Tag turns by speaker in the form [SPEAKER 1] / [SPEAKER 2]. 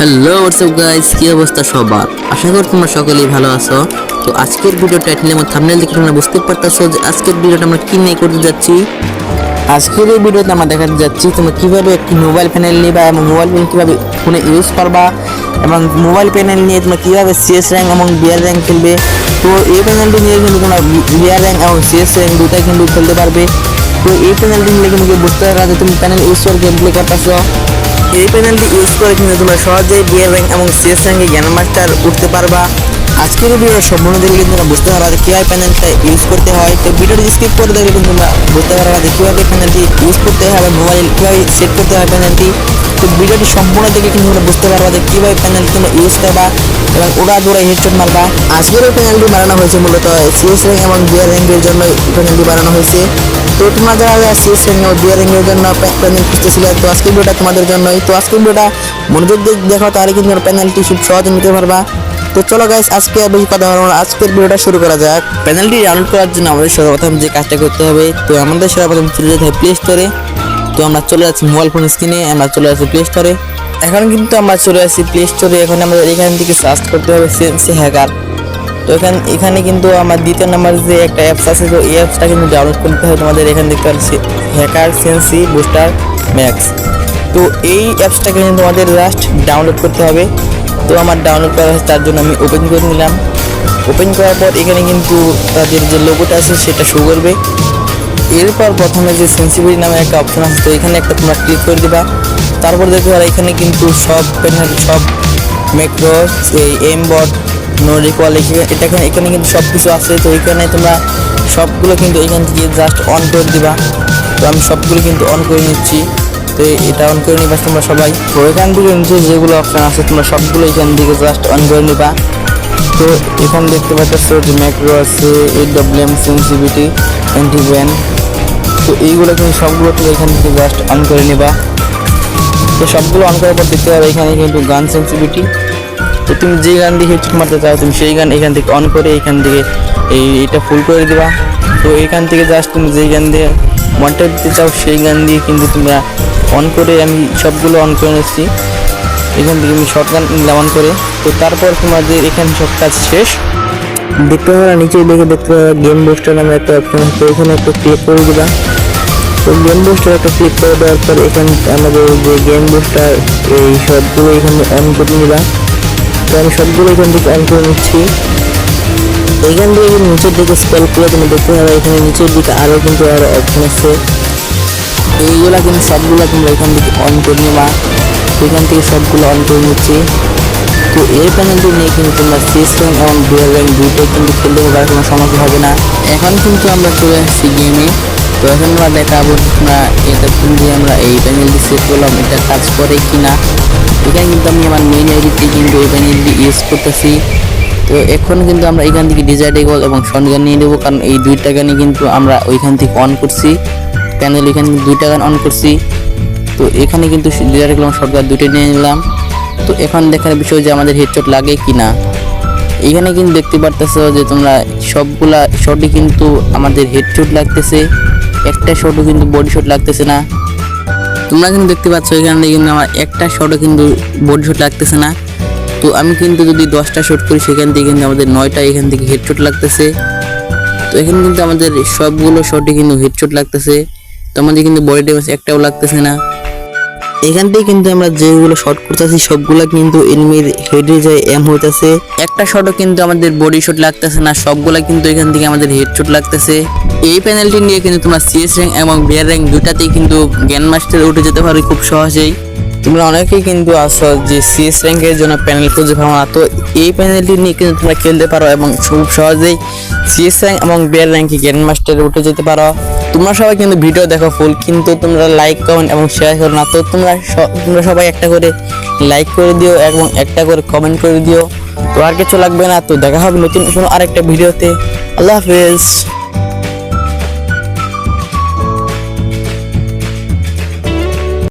[SPEAKER 1] Hello WhatsApp guys কি অবস্থা সবার? আশা করি তোমরা সকলেই ভালো আছো। তো আজকের ভিডিও টাইটেল এবং থাম্বনেল দেখে তোমরা বুঝতে পারতেছো যে আজকের ভিডিওটা আমরা কি নিয়ে করতে যাচ্ছি। আজকের এই ভিডিওতে আমরা দেখাতে যাচ্ছি তোমরা কীভাবে একটি মোবাইল প্যানেল নিবা এবং মোবাইল প্যানেল কীভাবে ফোনে ইউজ করবা এবং মোবাইল প্যানেল নিয়ে তোমরা কীভাবে সিএস র্যাঙ্ক এবং বিয়ার র্যাঙ্ক খেলবে। তো এই প্যানেলটি নিয়ে কিন্তু তোমরা বিয়ার র্যাঙ্ক এবং সিএস র্যাঙ্ক দুটাই কিন্তু খেলতে পারবে। তো এই প্যানেলটি নিয়ে কিন্তু বুঝতে পারবে তুমি প্যানেল ইউজ করে গেম প্লে করতেছো। এই প্যানেলটি ইউজ করে কিন্তু তোমরা সহজেই বিয়ার র্যাঙ্ক এবং সিএস র্যাঙ্কে জ্ঞান মাস্টার উঠতে পারবা। আজকের ভিডিও সম্পূর্ণ দেখলে কিন্তু তোমরা বুঝতে পারবা যে কীভাবে প্যানেলটা ইউজ করতে হয়। তো ভিডিওটি স্কিপ করে দেখলে কিন্তু তোমরা বুঝতে পারবা যে কীভাবে প্যানেলটি ইউজ করতে হয় মোবাইল কীভাবে সেট করতে হয় প্যানেলটি তো ভিডিওটি সম্পূর্ণ দেখে কিন্তু তোমরা বুঝতে পারবা যে কীভাবে প্যানেলটি তোমরা ইউজ করবা এবং ওরা দৌড়া হেডশট মারবা। আজকের এই প্যানেলটি বানানো হয়েছে মূলত সিএস র্যাঙ্ক এবং বিয়ার র্যাঙ্কের জন্য এই প্যানেলটি বানানো হয়েছে। তো তোমরা যারা যারা সিএস র্যাঙ্ক এবং বিয়ার র্যাঙ্কের জন্য প্যানেল খুঁজতেছিলে তো আজকের ভিডিওটা তোমাদের জন্যই। তো আজকের ভিডিওটা মনোযোগ দিয়ে দেখো, তাহলে কিন্তু প্যানেলটি খুব সহজে নিতে পারবা। তো চলো গাইস আজকে বেশি কথা বলব আজকের ভিডিওটা শুরু করা যাক। প্যানেলটি ডাউনলোড করার জন্য আমাদের সর্বপ্রথম যে কাজটা করতে হবে, তো আমাদের সর্বপ্রথম চলে যেতে হবে প্লে স্টোরে তো আমরা চলে যাচ্ছি মোবাইল ফোন স্ক্রিনে আমরা চলে যাচ্ছি প্লে স্টোরে এখন কিন্তু আমরা চলে আসছি প্লে স্টোরে এখন আমাদের এখান থেকে সার্চ করতে হবে সেন্সি হ্যাকার তো এখান, এখানে কিন্তু আমার দ্বিতীয় নাম্বার যে একটা অ্যাপস আছে, তো এই অ্যাপসটা কিন্তু ডাউনলোড করতে হয় তোমাদের। এখানে দেখতে পাচ্ছি হ্যাকার সেন্সি বুস্টার ম্যাক্স তো এই অ্যাপসটাকে কিন্তু তোমাদের জাস্ট ডাউনলোড করতে হবে। তো আমার ডাউনলোড করা হয়েছে, তার জন্য আমি ওপেন করে নিলাম। ওপেন করার পর এখানে কিন্তু তাদের যে লোগোটা আছে, সেটা শো করবে। এরপর প্রথমে যে সেন্সিবিলিটি নামে একটা অপশন আছে, তো এখানে একটা তোমরা ক্লিক করে দিবা। তারপর পারো এখানে কিন্তু সব সব ম্যাক্রো এই এম বট নো রিকোয়াল এটা এখানে কিন্তু সব কিছু আছে। তো এখানে তোমরা সবগুলো কিন্তু এখান থেকে জাস্ট অন করে দিবা। তো আমি সবগুলো কিন্তু অন করে নিচ্ছি। তো এটা অন করে নিবা তোমরা সবাই। তো এখান থেকে নিচে যেগুলো অপশন আছে, তোমরা সবগুলো এখান থেকে জাস্ট অন করে নিবা। তো এখানে দেখতে পাচ্ছ যে ম্যাক্রো আছে এই ডব্লিউএম সেন্সিভিটি অ্যান্টি ব্যান তো এইগুলো কিন্তু সবগুলো তুমি এখান থেকে জাস্ট অন করে নিবা। তো সবগুলো অন করার পর দেখতে পাবে এখানে কিন্তু গান সেন্সিভিটি তো তুমি যে গান দিয়ে হেডশট মারতে চাও, তুমি সেই গান এখান থেকে অন করে এখান থেকে এই, এটা ফুল করে দিবা। তো এখান থেকে জাস্ট তুমি যেই গান দিয়ে মনটা দিতে চাও, সেই গান দিয়ে কিন্তু তোমরা অন করে আমি সবগুলো অন করে নিচ্ছি। এখান থেকে আমি শর্ট গান নিলাম অন করে। তো তারপর তোমাদের এখানে সব কাজ শেষ। দেখতে পাবে নিচে দেখে দেখতে পাবে গেম বুস্টার নামে একটা অপশন আছে এখানে একটা ক্লিক করে দিবা। তো গেম বুস্টার একটা ক্লিক করে দেওয়ার পর এখানে আমাদের যে গেম বুস্টার এই সবগুলো এখানে অন করে নিবা। তো আমি সবগুলো এখান থেকে অন করে নিচ্ছি। এখান থেকে কিন্তু নিচের দিকে স্ক্রল করে তুমি দেখতে পাবে, এখানে নিচের দিকে আরও কিন্তু আরও অপশন আছে। এইগুলা কিন্তু সবগুলো তোমরা এখান থেকে অন করে নিবা। এখান থেকে সবগুলো অন করে নিচ্ছি। তো এই প্যানেলটি নিয়ে কিন্তু তোমরা র্যাঙ্ক এবং ডুয়াল র্যাঙ্ক দুটোই কিন্তু খেলতে পারবে কোনো সমস্যা হবে না। এখন কিন্তু আমরা চলে আসছি গেমে তো এখন আমরা দেখাবো তোমরা এতক্ষণ যে আমরা এই প্যানেলটি সেট করলাম, এটা কাজ করে কি না কিন্তু আমি আমার মেইন আইডিতে কিন্তু এই প্যানেলটি ইউজ করতেছি। তো এখন কিন্তু আমরা এখান থেকে এগল এবং সনগান নিয়ে নেব, কারণ এই দুইটা গানই কিন্তু আমরা ওইখান থেকে অন করছি। প্যানেল এখানে দুইটা গান অন করছি। তো এখানে কিন্তু এগল এবং শর্টগান দুইটাই নিয়ে নিলাম। তো এখন দেখার বিষয় যে আমাদের হেডশট লাগে কি না এখানে কিন্তু দেখতে পারতেছো যে তোমরা সবগুলা শটই কিন্তু আমাদের হেডশট লাগতেছে। একটা শটও কিন্তু বডি শট লাগতেছে না। তোমরা কিন্তু দেখতে পাচ্ছ এখানে কিন্তু আমার একটা শটও কিন্তু বোর্ড শট লাগতেছে না। তো আমি কিন্তু যদি দশটা শট করি, সেখান থেকে কিন্তু আমাদের নয়টা এখান থেকে হেড হেডশট লাগতেছে। তো এখানে কিন্তু আমাদের সবগুলো শটে কিন্তু হেড হেডশট লাগতেছে। তো আমাদের কিন্তু বডি ড্যামেজ একটাও লাগতেছে না। এখান থেকে কিন্তু আমরা যেগুলো শট করতেছি সবগুলো কিন্তু এনিমির হেডে যায় এম হইতাছে। একটা শটও কিন্তু আমাদের বডি শট লাগতেছে না সবগুলা কিন্তু এখান থেকে আমাদের হেড শট লাগতেছে। এই প্যানেলটি নিয়ে কিন্তু তোমরা সিএস র্যাঙ্ক এবং বিয়ার র্যাঙ্ক দুটাতেই কিন্তু জ্ঞান মাস্টার উঠে যেতে পারো খুব সহজেই। তোমরা অনেকেই কিন্তু আসো যে সিএস র্যাঙ্কের জন্য প্যানেল খুঁজে পাও না তো এই প্যানেলটি নিয়ে কিন্তু তোমরা খেলতে পারো এবং খুব সহজেই সিএস র্যাঙ্ক এবং বিয়ার র্যাঙ্কে জ্ঞান মাস্টারে উঠে যেতে পারো। তোমরা সবাই কিন্তু ভিডিও দেখো ফুল কিন্তু তোমরা লাইক কমেন্ট এবং শেয়ার করো না। তো তোমরা তোমরা সবাই একটা করে লাইক করে দিও এবং একটা করে কমেন্ট করে দিও। তো আর কিছু লাগবে না, তো দেখা হবে নতুন কোনো আরেকটা ভিডিওতে। আল্লাহ হাফেজ।